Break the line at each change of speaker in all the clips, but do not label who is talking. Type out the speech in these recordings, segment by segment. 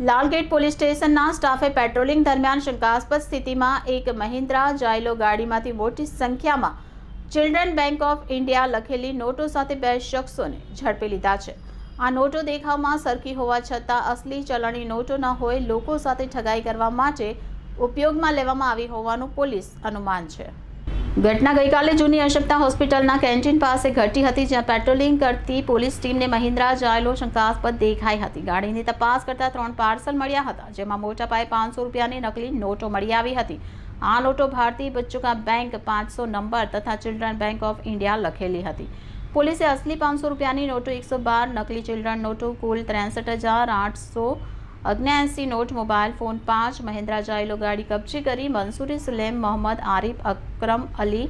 Lalgate police સ્ટેશનના સ્ટાફે patrolling દરમિયાન શંકાસ્પદ સ્થિતિમાં એક મહિન્દ્રા જાયલો ગાડીમાંથી મોટી સંખ્યામાં ચિલ્ડ્રન બેંક ઓફ ઇન્ડિયા લખેલી નોટો સાથે બે શખ્સોને ઝડપી લીધા છે. આ નોટો દેખાવમાં સરખી હોવા છતાં અસલી ચલણી નોટો ન હોય લોકો સાથે ઠગાઈ કરવા માટે ઉપયોગમાં લેવામાં આવી હોવાનું પોલીસ અનુમાન છે. ઘટના ગઈકાલે જૂની અશક્તા હોસ્પિટલના કેન્ટીન પાસે ઘટી હતી, જ્યાં પેટ્રોલિંગ કરતી પોલીસ ટીમને મહિન્દ્રા જાયલો શંકાસ્પદ દેખાઈ હતી. ગાડીની તપાસ કરતા ત્રણ પાર્સલ મળ્યા હતા, જેમાં મોટા પાયે પાંચસો રૂપિયાની નકલી નોટો મળી આવી હતી. આ નોટો ભારતીય બચ્ચુકા બેંક પાંચસો નંબર તથા ચિલ્ડ્રન બેંક ઓફ ઇન્ડિયા લખેલી હતી. પોલીસે અસલી પાંચસો રૂપિયાની નોટો એકસો બાર, નકલી ચિલ્ડ્રન નોટો કુલ ત્રેસઠ હજાર આઠસો અગ્નેએંસી નોટ મોબાઈલ ફોન પાંચ, મહિન્દ્રા જાયલો ગાડી કબજે કરી મંસૂરી સુલેમ મોહમ્મદ આરિફ અકરમ અલી,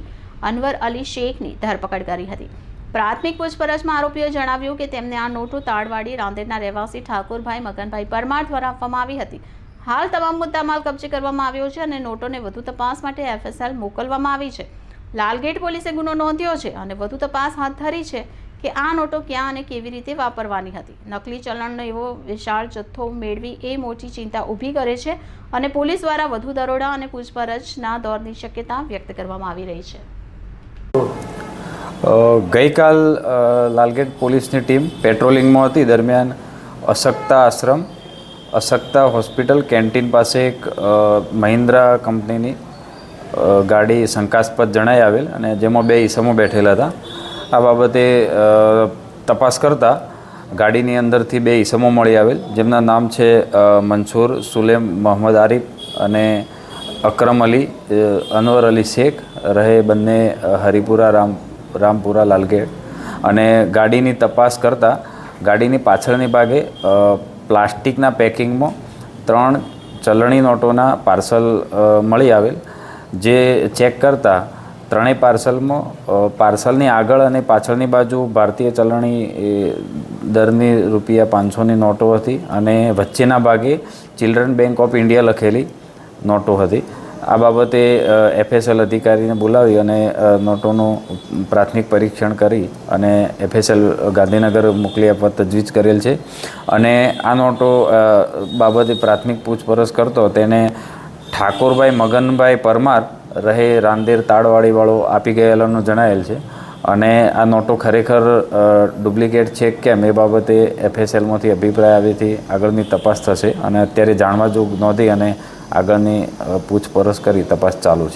અનવર અલી શેખની ધરપકડ કરી હતી. પ્રાથમિક પૂછપરછમાં આરોપીએ જણાવ્યું કે તેમને આ નોટો તાળવાડી રાંદેરના રહેવાસી ઠાકોરભાઈ, મગનભાઈ પરમાર દ્વારા આપવામાં આવી હતી. હાલ તમામ મુદ્દામાલ કબજે કરવામાં આવ્યો છે અને નોટોને વધુ તપાસ માટે એફએસએલ મોકલવામાં આવી છે. લાલગેટ પોલીસે ગુનો નોંધ્યો છે અને વધુ તપાસ હાથ ધરી છે. કે આ નોટો ક્યાં અને કેવી રીતે વાપરવાની હતી? નકલી ચલણનો એવો વિશાળ જથ્થો મેળવી એ મોટી ચિંતા ઊભી કરે છે અને પોલીસ દ્વારા વધુ દરોડા અને પૂછપરછના દોરની શક્યતા વ્યક્ત કરવામાં આવી રહી છે.
ગઈકાલ લાલગેટ પોલીસની ટીમ પેટ્રોલિંગમાં હતી. દરમિયાન અશક્તા આશ્રમ, અશક્તા હોસ્પિટલ, કેન્ટીન પાસે એક મહિન્દ્રા કંપનીની ગાડી શંકાસ્પદ જણાઈ આવેલ અને જેમાં બે ઈસમો બેઠેલા હતા. આ બાબતે તપાસ કરતાં ગાડીની અંદરથી બે ઈસમો મળી આવેલ, જેમના નામ છે મંસૂર સુલેમ મોહમ્મદ આરિફ અને અકરમ અલી અનવર અલી શેખ રહે બંને હરિપુરા રામ, રામપુરા લાલગેટ. અને ગાડીની તપાસ કરતાં ગાડીની પાછળની ભાગે પ્લાસ્ટિકના પેકિંગમાં ત્રણ ચલણી નોટોના પાર્સલ મળી આવેલ, જે ચેક કરતાં ત્રણેય પાર્સલમાં પાર્સલની આગળ અને પાછળની બાજુ ભારતીય ચલણી દરની રૂપિયા પાંચસોની નોટો હતી અને વચ્ચેના ભાગે ચિલ્ડ્રન બેંક ઓફ ઇન્ડિયા લખેલી નોટો હતી. આ બાબતે એફએસએલ અધિકારીને બોલાવી અને નોટોનું પ્રાથમિક પરીક્ષણ કરી અને એફએસએલ ગાંધીનગર મોકલી આપવા તજવીજ કરેલ છે. અને આ નોટો બાબતે પ્રાથમિક પૂછપરછ કરતો તેને ઠાકોરભાઈ મગનભાઈ પરમાર રહે રાંદેર તાળવાળીવાળો આપી ગયેલાનું જણાયેલ છે. અને આ નોટો ખરેખર ડુપ્લિકેટ છે કેમ એ બાબતે એફએસએલમાંથી અભિપ્રાય આવેથી આગળની તપાસ થશે. અને અત્યારે જાણવા જોગ નોંધી અને આગળની પૂછપરછ કરી તપાસ ચાલુ છે.